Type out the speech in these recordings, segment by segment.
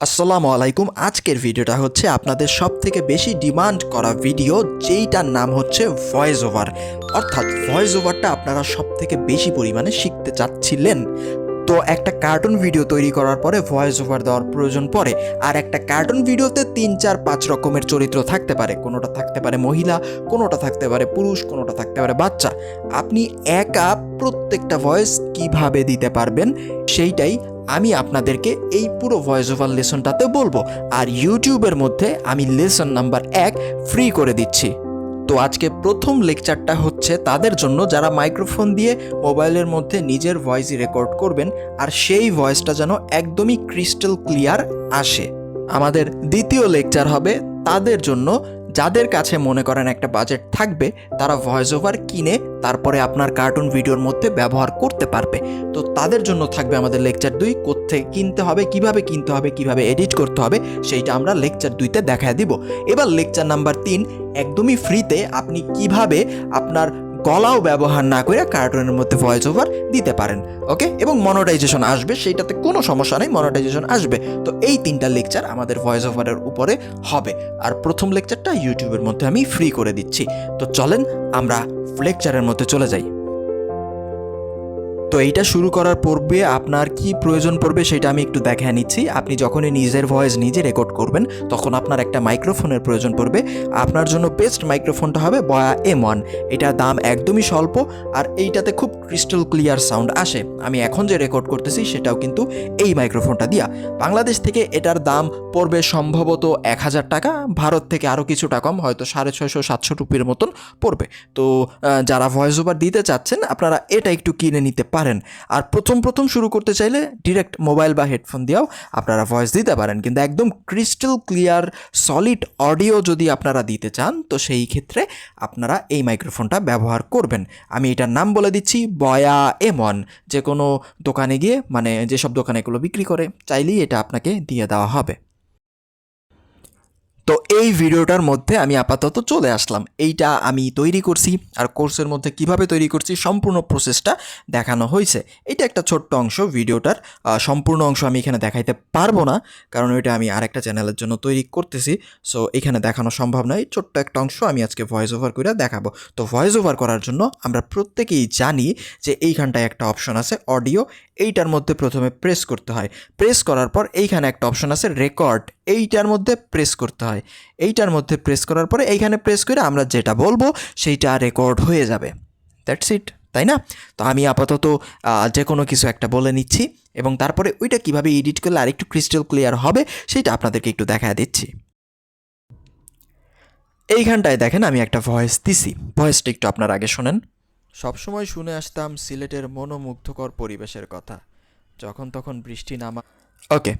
আসসালামু আলাইকুম। আজকের ভিডিওটা হচ্ছে আপনাদের সব থেকে বেশি ডিমান্ড করা ভিডিও যেইটার নাম হচ্ছে ভয়েস ওভার অর্থাৎ ভয়েস ওভারটা আপনারা সব থেকে বেশি পরিমাণে শিখতে চাচ্ছিলেন। তো একটা কার্টুন ভিডিও তৈরি করার পরে ভয়েস ওভার দেওয়ার প্রয়োজন পড়ে। আর একটা কার্টুন ভিডিওতে তিন, চার, পাঁচ রকমের চরিত্র থাকতে পারে। কোনোটা থাকতে পারে মহিলা, কোনোটা থাকতে পারে পুরুষ, কোনোটা থাকতে পারে বাচ্চা। আপনি একা প্রত্যেকটা ভয়েস কীভাবে দিতে পারবেন, সেইটাই আমি আপনাদেরকে এই পুরো ভয়েস ওভার লেসনটাতে বলব আর ইউটিউবের মধ্যে আমি লেসন নাম্বার এক ফ্রি করে দিচ্ছি। তো আজকে প্রথম লেকচারটা হচ্ছে তাদের জন্য যারা মাইক্রোফোন দিয়ে মোবাইলের মধ্যে নিজের ভয়েসই রেকর্ড করবেন আর সেই ভয়েসটা যেন একদমই ক্রিস্টাল ক্লিয়ার আসে। আমাদের দ্বিতীয় লেকচার হবে তাদের জন্য যাদের কাছে মনে করেন একটা বাজেট থাকবে, তারা ভয়েস ওভার কিনে তারপরে আপনার কার্টুন ভিডিওর মধ্যে ব্যবহার করতে পারবে। তো তাদের জন্য থাকবে আমাদের লেকচার দুই কোথেকে কিনতে হবে, কীভাবে কিনতে হবে, কীভাবে এডিট করতে হবে, সেইটা আমরা লেকচার দুইতে দেখা দিব। এবার লেকচার নাম্বার তিন, একদমই ফ্রিতে আপনি কীভাবে আপনার গলাও ব্যবহার না করে কার্টুনের মধ্যে ভয়েস ওভার দিতে পারেন ওকে এবং মনোটাইজেশন আসবে, সেইটাতে কোনো সমস্যা নেই মনোটাইজেশন আসবে। তো এই তিনটা লেকচার আমাদের ভয়েস ওভারের উপরে হবে। আর প্রথম লেকচারটা ইউটিউবের মধ্যে আমি ফ্রি করে দিচ্ছি। তো চলেন, আমরা লেকচারের মধ্যে চলে যাই। তো এইটা শুরু করার পূর্বে আপনার কি প্রয়োজন পড়বে সেটা আমি একটু দেখা নিচ্ছি। আপনি যখনই নিজের ভয়েস নিজে রেকর্ড করবেন, তখন আপনার একটা মাইক্রোফোনের প্রয়োজন পড়বে। আপনার জন্য বেস্ট মাইক্রোফোনটা হবে বয়া এম ওয়ান এটার দাম একদমই স্বল্প আর এইটাতে খুব ক্রিস্টাল ক্লিয়ার সাউন্ড আসে। আমি এখন যে রেকর্ড করতেছি সেটাও কিন্তু এই মাইক্রোফোনটা দিয়া। বাংলাদেশ থেকে এটার দাম পড়বে সম্ভবত এক হাজার টাকা, ভারত থেকে আরও কিছুটা কম, হয়তো সাড়ে ছয়শো, সাতশো রুপির মতন পড়বে। তো যারা ভয়েস ওভার দিতে চাচ্ছেন, আপনারা এটা একটু কিনে নিতে পারেন আর প্রথম প্রথম শুরু করতে চাইলে ডিরেক্ট মোবাইল বা হেডফোন দিয়েও আপনারা ভয়েস দিতে পারেন। কিন্তু একদম ক্রিস্টাল ক্লিয়ার সলিড অডিও যদি আপনারা দিতে চান, তো সেই ক্ষেত্রে আপনারা এই মাইক্রোফোনটা ব্যবহার করবেন। আমি এটার নাম বলে দিচ্ছি, বয়া এমন। যে কোনো দোকানে গিয়ে মানে যেসব দোকানে এগুলো বিক্রি করে, চাইলেই এটা আপনাকে দিয়ে দেওয়া হবে। তো এই ভিডিওটার মধ্যে আমি আপাতত চলে আসলাম। এইটা আমি তৈরি করছি আর কোর্সের মধ্যে কীভাবে তৈরি করছি সম্পূর্ণ প্রসেসটা দেখানো হয়েছে। এটা একটা ছোট্ট অংশ ভিডিওটার। সম্পূর্ণ অংশ আমি এখানে দেখাইতে পারব না, কারণ ওইটা আমি আরেকটা চ্যানেলের জন্য তৈরি করতেছি। সো এখানে দেখানো সম্ভব নয়। ছোট্ট একটা অংশ আমি আজকে ভয়েস ওভার করে দেখাবো। তো ভয়েস ওভার করার জন্য আমরা প্রত্যেকেই জানি যে এইখানটায় একটা অপশন আছে অডিও এইটার মধ্যে প্রথমে প্রেস করতে হয়। প্রেস করার পর এইখানে একটা অপশন আছে রেকর্ড এইটার মধ্যে প্রেস করতে হয়। এইটার মধ্যে প্রেস করার পরে এইখানে প্রেস করে আমরা যেটা বলব সেইটা রেকর্ড হয়ে যাবে। দ্যাটস ইট তাই না? তো আমি আপাতত যে কোনো কিছু একটা বলে নিচ্ছি এবং তারপরে ওইটা কীভাবে এডিট করলে আরেকটু ক্রিস্টাল ক্লিয়ার হবে সেটা আপনাদেরকে একটু দেখা দিচ্ছি। এইখানটায় দেখেন আমি একটা ভয়েস দিছি। ভয়েসটা একটু আপনার আগে শোনেন। সবসময় শুনে আসতাম সিলেটের মনোমুগ্ধকর পরিবেশের কথা। যখন তখন বৃষ্টি নামা ওকে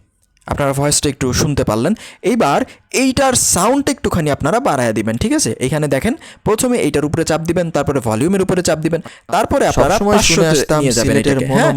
আপনারা ভয়েসটা একটু শুনতে পারলেন। এইবার এইটার সাউন্ড একটুখানি আপনারা বাড়ায় দিবেন ঠিক আছে? এখানে দেখেন প্রথমে এইটার উপরে চাপ দিবেন তারপরে ভলিউমের উপরে চাপ দিবেন তারপরে আপনারা সবসময় শুনে আসতাম নিয়ে যাবেন এটাকে, হ্যাঁ?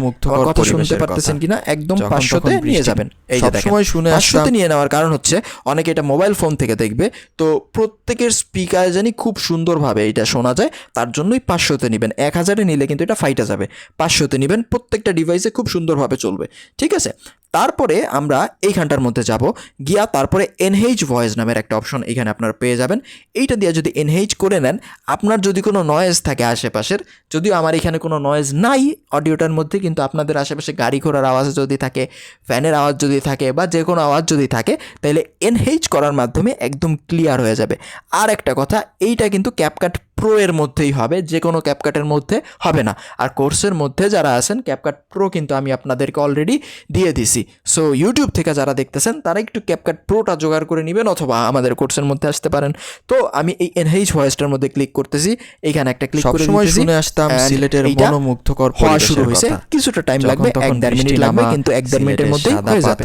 কথা শুনতে পারতেছেন কিনা? একদম পাঁচশোতে নিয়ে যাবেন। এই যে দেখেন শুনে পাঁচশোতে নিয়ে নেওয়ার কারণ হচ্ছে অনেকে এটা মোবাইল ফোন থেকে দেখবে তো প্রত্যেকের স্পিকার জানি খুব সুন্দরভাবে এটা শোনা যায় তার জন্যই পাঁচশোতে নেবেন। এক হাজারে নিলে কিন্তু এটা ফাইটা যাবে। পাঁচশোতে নেবেন প্রত্যেকটা ডিভাইসে খুব সুন্দরভাবে চলবে ঠিক আছে? তারপরে আমরা এইখানটার মধ্যে যাব গিয়া তারপরে এনহেইচ ভয়েস নামের একটা অপশন এখানে আপনারা পেয়ে যাবেন। এইটা দিয়ে যদি এনহেজ করে নেন, আপনার যদি কোনো নয়েজ থাকে আশেপাশের, যদিও আমার এখানে কোনো নয়েজ নাই অডিওটার মধ্যে, কিন্তু আপনাদের আশেপাশে গাড়ি ঘোড়ার আওয়াজ যদি থাকে, ফ্যানের আওয়াজ যদি থাকে বা যে কোনো আওয়াজ যদি থাকে, তাহলে এনহেজ করার মাধ্যমে একদম ক্লিয়ার হয়ে যাবে। আর একটা কথা, এইটা কিন্তু ক্যাপকাট প্রো এর মধ্যেই হবে যে কোনো ক্যাপকাটের মধ্যে হবে না। আর কোর্সের মধ্যে যারা আছেন ক্যাপকাট প্রো কিন্তু আমি আপনাদেরকে অলরেডি দিয়ে দিছি। সো ইউটিউব থেকে যারা দেখতেছেন তারা একটু ক্যাপকাট প্রোটা জোগাড় করে নেবেন অথবা আমাদের কোর্সের মধ্যে আসতে পারেন। তো আমি এই এনহেইচ ভয়েসটার মধ্যে ক্লিক করতেছি। এইখানে একটা ক্লিক করে দিতেছি, শুনে আসতাম সিলেটের মনোমুগ্ধকর হওয়া শুরু হয়েছে। কিছুটা টাইম লাগবে এক দেড় মিনিট লাগবে কিন্তু এক দেড় মিনিটের মধ্যে হয়ে যাবে।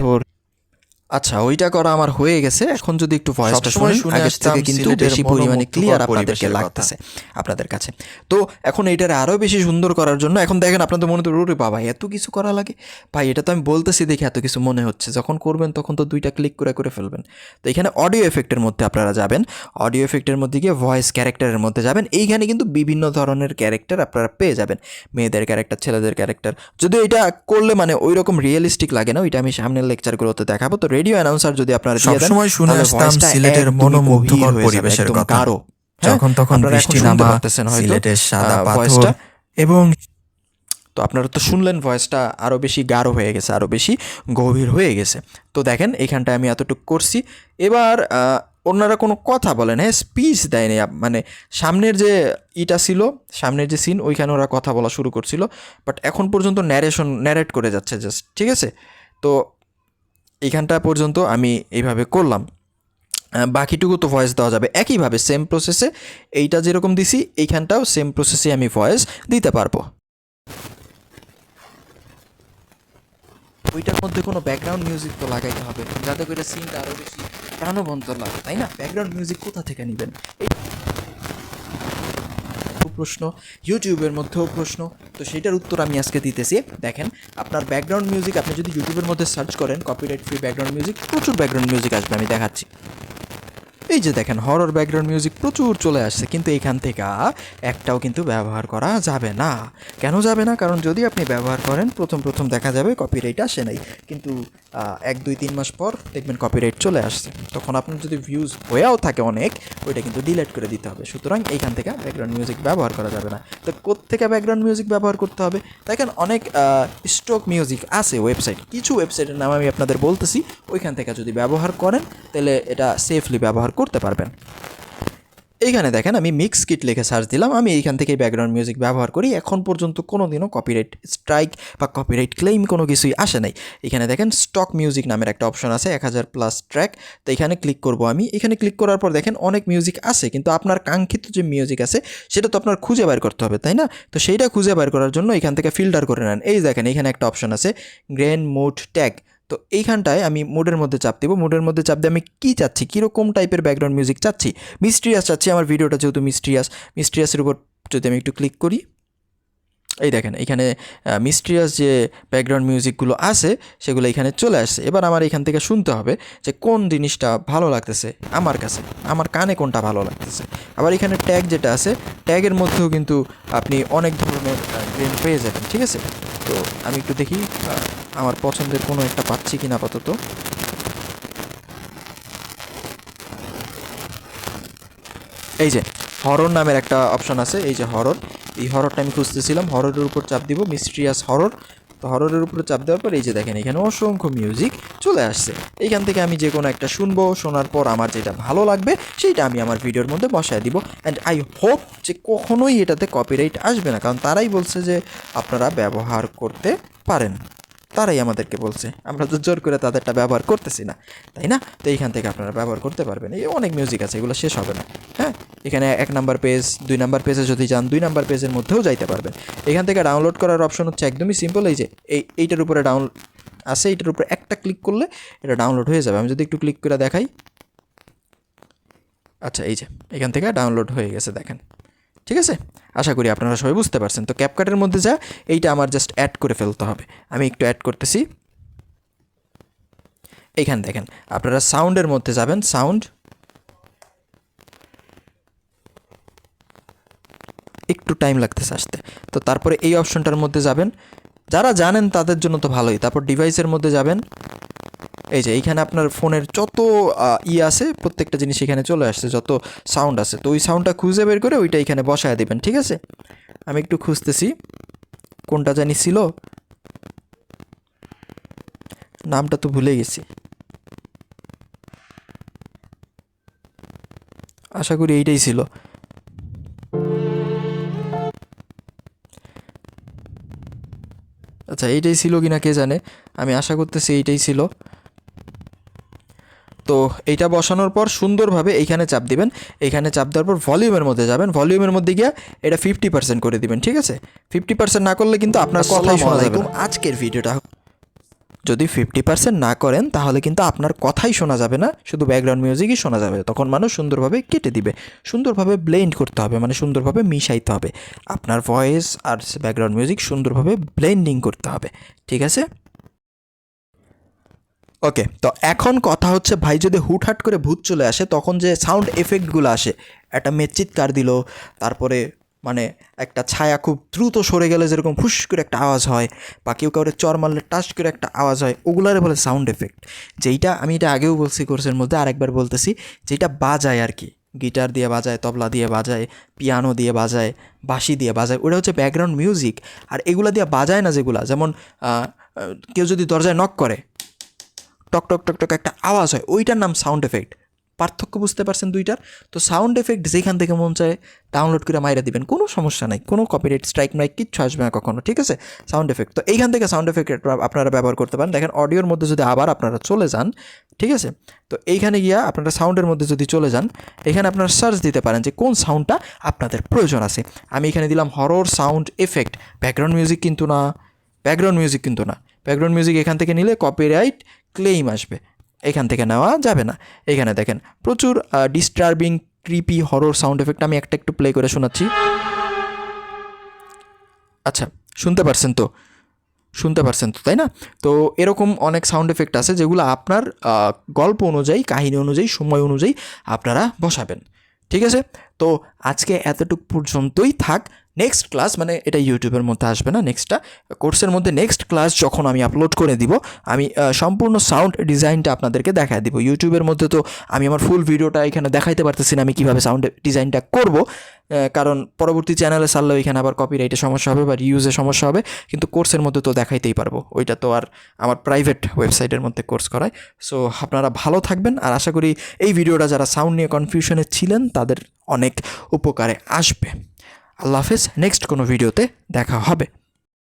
আচ্ছা ওইটা করা আমার হয়ে গেছে। এখন যদি একটু ভয়েসটা শুনে শুনে আসতাম থেকে কিন্তু বেশি পরিমাণে ক্লিয়ার আপনাদেরকে লাগতেছে আপনাদের কাছে। তো এখন এইটার আরও বেশি সুন্দর করার জন্য এখন দেখেন আপনাদের মনে তো রোরে বাবা এত কিছু করা লাগে? ভাই এটা তো আমি বলতেছি দেখে এত কিছু মনে হচ্ছে। যখন করবেন তখন তো দুইটা ক্লিক করে করে ফেলবেন। তো এখানে অডিও এফেক্টের মধ্যে আপনারা যাবেন। অডিও এফেক্টের মধ্যে গিয়ে ভয়েস ক্যারেক্টারের মধ্যে যাবেন। এইখানে কিন্তু বিভিন্ন ধরনের ক্যারেক্টার আপনারা পেয়ে যাবেন। মেয়েদের ক্যারেক্টার ছেলেদের ক্যারেক্টার যদি এটা করলে মানে ওই রকম রিয়েলিস্টিক লাগে না ওইটা আমি সামনের লেকচারগুলোতে দেখাবো। তো রেডিও অ্যানাউন্সার যদি আপনারা দিয়ে দেন সবসময় শুনে আসতাম সিলেটের মনোমুগ্ধকর পরিবেশের কথা। হ্যাঁ, যখন তখন বৃষ্টি নামা সিলেটের সাদা পাথর। এবং তো আপনারা তো শুনলেন ভয়েসটা আরও বেশি গাঢ় হয়ে গেছে আরও বেশি গভীর হয়ে গেছে। তো দেখেন এইখানটায় আমি এতটুকু করছি। এবার ওনারা কোনো কথা বলেন হ্যাঁ? স্পিচ দেয়নি মানে সামনের যে ইটা ছিল সামনের যে সিন ওইখানে ওরা কথা বলা শুরু করছিল। বাট এখন পর্যন্ত ন্যারেশন ন্যারেট করে যাচ্ছে জাস্ট ঠিক আছে? তো এইখানটা পর্যন্ত আমি এইভাবে করলাম। বাকিটুকু তো ভয়েস দেওয়া যাবে। একইভাবে সেম প্রসেসে এইটা যেরকম দিছি, এইখানটাও সেম প্রসেসে আমি ভয়েস দিতে পারব। ওইটার মধ্যে কোনো ব্যাকগ্রাউন্ড মিউজিক তো লাগাইতে হবে। যাতে করে সিনটা আরও বেশি প্রাণবন্ত লাগে, তাই না? ব্যাকগ্রাউন্ড মিউজিক কোথা থেকে নেবেন? এই প্রশ্ন, ইউটিউবের মধ্যেও প্রশ্ন, তো সেটার উত্তর আমি আজকে দিতেছি। দেখেন, আপনার ব্যাকগ্রাউন্ড মিউজিক আপনি যদি ইউটিউবের মধ্যে সার্চ করেন কপিরাইট ফ্রি ব্যাকগ্রাউন্ড মিউজিক প্রচুর ব্যাকগ্রাউন্ড মিউজিক আসবে, আমি দেখাচ্ছি। এই যে দেখেন হরর ব্যাকগ্রাউন্ড মিউজিক প্রচুর চলে আসছে, কিন্তু এখান থেকে একটাও কিন্তু ব্যবহার করা যাবে না। কেন যাবে না? কারণ যদি আপনি ব্যবহার করেন, প্রথম প্রথম দেখা যাবে কপিরাইট আসে নাই। কিন্তু এক, দুই, তিন মাস পর দেখবেন কপিরাইট চলে আসছে। তখন আপনার যদি ভিউজ হয়েও থাকে অনেক, ওইটা কিন্তু ডিলেট করে দিতে হবে। সুতরাং এইখান থেকে ব্যাকগ্রাউন্ড মিউজিক ব্যবহার করা যাবে না। তো কোত্থেকে ব্যাকগ্রাউন্ড মিউজিক ব্যবহার করতে হবে? দেখেন অনেক স্টক মিউজিক আছে ওয়েবসাইট কিছু ওয়েবসাইটের নাম আমি আপনাদের বলতেছি। ওইখান থেকে যদি ব্যবহার করেন, তাহলে এটা সেফলি ব্যবহার করতে পারবেন। এইখানে দেখেন আমি মিক্স কিট লিখে সার্চ দিলাম। আমি এইখান থেকে ব্যাকগ্রাউন্ড মিউজিক ব্যবহার করি। এখন পর্যন্ত কোনো দিনও কপিরাইট স্ট্রাইক বা কপিরাইট ক্লেম কোনো কিছুই আসে নাই। এখানে দেখেন স্টক মিউজিক নামের একটা অপশন আছে, এক হাজার প্লাস ট্র্যাক তো এখানে ক্লিক করব আমি। এখানে ক্লিক করার পর দেখেন অনেক মিউজিক আছে, কিন্তু আপনার কাঙ্ক্ষিত যে মিউজিক আছে, সেটা তো আপনার খুঁজে বের করতে হবে, তাই না? তো সেইটা খুঁজে বের করার জন্য এখান থেকে ফিল্টার করে নেন। এই দেখেন এখানে একটা অপশন আছে গ্রেন মোড ট্যাগ তো এইখানটায় আমি মুডের মধ্যে চাপ দিব। মুডের মধ্যে চাপ দিয়ে আমি কী চাচ্ছি? কীরকম টাইপের ব্যাকগ্রাউন্ড মিউজিক চাচ্ছি? মিস্ট্রিয়াস চাচ্ছি। আমার ভিডিওটা যেহেতু মিস্ট্রিয়াস মিস্ট্রিয়াসের উপর যদি আমি একটু ক্লিক করি, এই দেখেন, এখানে মিস্ট্রিয়াস যে ব্যাকগ্রাউন্ড মিউজিকগুলো আছে, সেগুলো এখানে চলে আসছে। এবার আমার এখান থেকে শুনতে হবে যে কোন জিনিসটা ভালো লাগতেছে আমার কাছে, আমার কানে কোনটা ভালো লাগতেছে। আবার এখানে ট্যাগ যেটা আছে ট্যাগের মধ্যেও কিন্তু আপনি অনেক ধরনের পেয়ে যাবেন, ঠিক আছে? তো আমি একটু দেখি আমার পছন্দের কোনো একটা পাচ্ছি কিনা আপাতত। এই যে হরর নামের একটা অপশন আছে, এই যে হরর এই হররটা আমি খুঁজতেছিলাম হররের উপর চাপ দিব মিস্ট্রিয়াস হরর তো হররের উপরে চাপ দেওয়ার পর এই যে দেখেন, এখানে অসংখ্য মিউজিক চলে আসছে। এইখান থেকে আমি যে কোনো একটা শুনব, শোনার পর আমার যেটা ভালো লাগবে, সেইটা আমি আমার ভিডিওর মধ্যে বসায় দিব। অ্যান্ড আই হোপ যে কখনোই এটাতে কপিরাইট আসবে না, কারণ তারাই বলছে যে আপনারা ব্যবহার করতে পারেন। তারাই আমাদেরকে বলছে। আমরা তো জোর করে তাদেরটা ব্যবহার করতেছি না, তাই না? তো এইখান থেকে আপনারা ব্যবহার করতে পারবেন। এই অনেক মিউজিক আছে, এগুলো শেষ হবে না। হ্যাঁ? এখানে এক নাম্বার পেজ দুই নাম্বার পেজে যদি যান, দুই নাম্বার পেজের মধ্যেও যাইতে পারবেন। এখান থেকে ডাউনলোড করার অপশন হচ্ছে একদমই সিম্পল এই যে এই, এইটার উপরে ডাউন আছে, এইটার উপরে একটা ক্লিক করলে এটা ডাউনলোড হয়ে যাবে। আমি যদি একটু ক্লিক করে দেখাই। আচ্ছা এই যে, এখান থেকে ডাউনলোড হয়ে গেছে, দেখেন। ঠিক আছে? আশা করি আপনারা সবাই বুঝতে পারছেন। তো ক্যাপকাটের মধ্যে যা, এইটা আমার জাস্ট অ্যাড করে ফেলতে হবে। আমি একটু অ্যাড করতেছি। এইখানে দেখেন, আপনারা সাউন্ডের মধ্যে যাবেন। সাউন্ড একটু টাইম লাগতেছে আসতে। তো তারপরে এই অপশনটার মধ্যে যাবেন। যারা জানেন তাদের জন্য তো ভালোই। তারপর ডিভাইসের মধ্যে যাবেন। এই যে এইখানে আপনার ফোনের যত ই আছে, প্রত্যেকটা জিনিস এখানে চলে আসছে, যত সাউন্ড আছে। তো ওই সাউন্ডটা খুঁজে বের করে ওইটা এখানে বসায় দেবেন, ঠিক আছে? আমি একটু খুঁজতেছি, কোনটা জানি ছিল। নামটা তো ভুলে গেছি। আশা করি এইটাই ছিল। আচ্ছা এইটাই ছিল কিনা কে জানে? আমি আশা করতেছি এইটাই ছিল। তো এইটা বসানোর পর সুন্দরভাবে এইখানে চাপ দিবেন। এইখানে চাপ দেওয়ার পর ভলিউমের মধ্যে যাবেন। ভলিউমের মধ্যে গিয়ে এটা ফিফটি পার্সেন্ট করে দিবেন ঠিক আছে? ফিফটি পার্সেন্ট না করলে কিন্তু আপনার কথাই শোনা যাবে না। আজকের ভিডিওটা যদি ফিফটি পার্সেন্ট না করেন তাহলে কিন্তু আপনার কথাই শোনা যাবে না। শুধু ব্যাকগ্রাউন্ড মিউজিকই শোনা যাবে। তখন মানুষ সুন্দরভাবে কেটে দিবে। সুন্দরভাবে ব্লেন্ড করতে হবে মানে সুন্দরভাবে মিশাইতে হবে। আপনার ভয়েস আর ব্যাকগ্রাউন্ড মিউজিক সুন্দরভাবে ব্লেন্ডিং করতে হবে ঠিক আছে? ওকে তো এখন কথা হচ্ছে ভাই যদি হুটহাট করে ভূত চলে আসে, তখন যে সাউন্ড এফেক্টগুলো আসে, একটা মেয়ে চিৎকার দিল, তারপরে মানে একটা ছায়া খুব দ্রুত সরে গেলে যেরকম ফুস করে একটা আওয়াজ হয়, বা কেউ কাউরে চর মারলে টাচ করে একটা আওয়াজ হয়, ওগুলারে বলে সাউন্ড এফেক্ট যেইটা আমি এটা আগেও বলছি কোর্সের মধ্যে, আরেকবার বলতেছি যেটা বাজায় আর কি গিটার দিয়ে বাজায়, তবলা দিয়ে বাজায় পিয়ানো দিয়ে বাজায়, বাঁশি দিয়ে বাজায়, ওটা হচ্ছে ব্যাকগ্রাউন্ড মিউজিক আর এগুলা দিয়ে বাজায় না যেগুলা, যেমন কেউ যদি দরজায় নক করে টক টক টক টক একটা আওয়াজ হয়, ওইটার নাম সাউন্ড এফেক্ট পার্থক্য বুঝতে পারছেন দুইটার? তো সাউন্ড এফেক্ট যেখান থেকে মন চায় ডাউনলোড করে মাইরা দিবেন, কোনো সমস্যা নাই, কোনো কপিরাইট স্ট্রাইক মাইক কিচ্ছু আসবে না কখনো, ঠিক আছে? সাউন্ড এফেক্ট তো এইখান থেকে সাউন্ড এফেক্ট আপনারা ব্যবহার করতে পারেন। দেখেন অডিওর মধ্যে যদি আবার আপনারা চলে যান, ঠিক আছে? তো এইখানে গিয়া আপনারা সাউন্ডের মধ্যে যদি চলে যান, এখানে আপনারা সার্চ দিতে পারেন যে কোন সাউন্ডটা আপনাদের প্রয়োজন আছে। আমি এখানে দিলাম horror sound effect background music কিন্তু না ব্যাকগ্রাউন্ড মিউজিক কিন্তু না। ব্যাকগ্রাউন্ড মিউজিক এখান থেকে নিলে কপিরাইট ক্লেইম আসবে। এখান থেকে নেওয়া যাবে না। এখানে দেখেন, প্রচুর disturbing creepy horror sound effect আমি একটা একটু প্লে করে শোনাচ্ছি। আচ্ছা শুনতে পারছেন তো? শুনতে পারছেন তো, তাই না? তো এরকম অনেক সাউন্ড এফেক্ট আছে যেগুলো আপনার গল্প অনুযায়ী, কাহিনী অনুযায়ী, সময় অনুযায়ী আপনারা বসাবেন। ঠিক আছে? তো আজকে এতটুকু পর্যন্তই থাক। নেক্সট ক্লাস মানে এটা ইউটিউবের মধ্যে আসবে না নেক্সটটা কোর্সের মধ্যে নেক্সট ক্লাস যখন আমি আপলোড করে দিব, আমি সম্পূর্ণ সাউন্ড ডিজাইনটা আপনাদেরকে দেখায় দিব। ইউটিউবের মধ্যে তো আমি আমার ফুল ভিডিওটা এখানে দেখাইতে পারতেছি না আমি কীভাবে সাউন্ড ডিজাইনটা করব কারণ পরবর্তী চ্যানেলে সারলেও এখানে আবার কপিরাইটের সমস্যা হবে বা রিউজের সমস্যা হবে, কিন্তু কোর্সের মধ্যে তো দেখাইতেই পারব। ওইটা তো আর আমার প্রাইভেট ওয়েবসাইটের মধ্যে কোর্স করায়। সো আপনারা ভালো থাকবেন আর আশা করি এই ভিডিওটা যারা সাউন্ড নিয়ে কনফিউশনে ছিলেন, তাদের অনেক উপকারে আসবে। আল্লাহ হাফেজ নেক্সট কোনো ভিডিওতে দেখা হবে।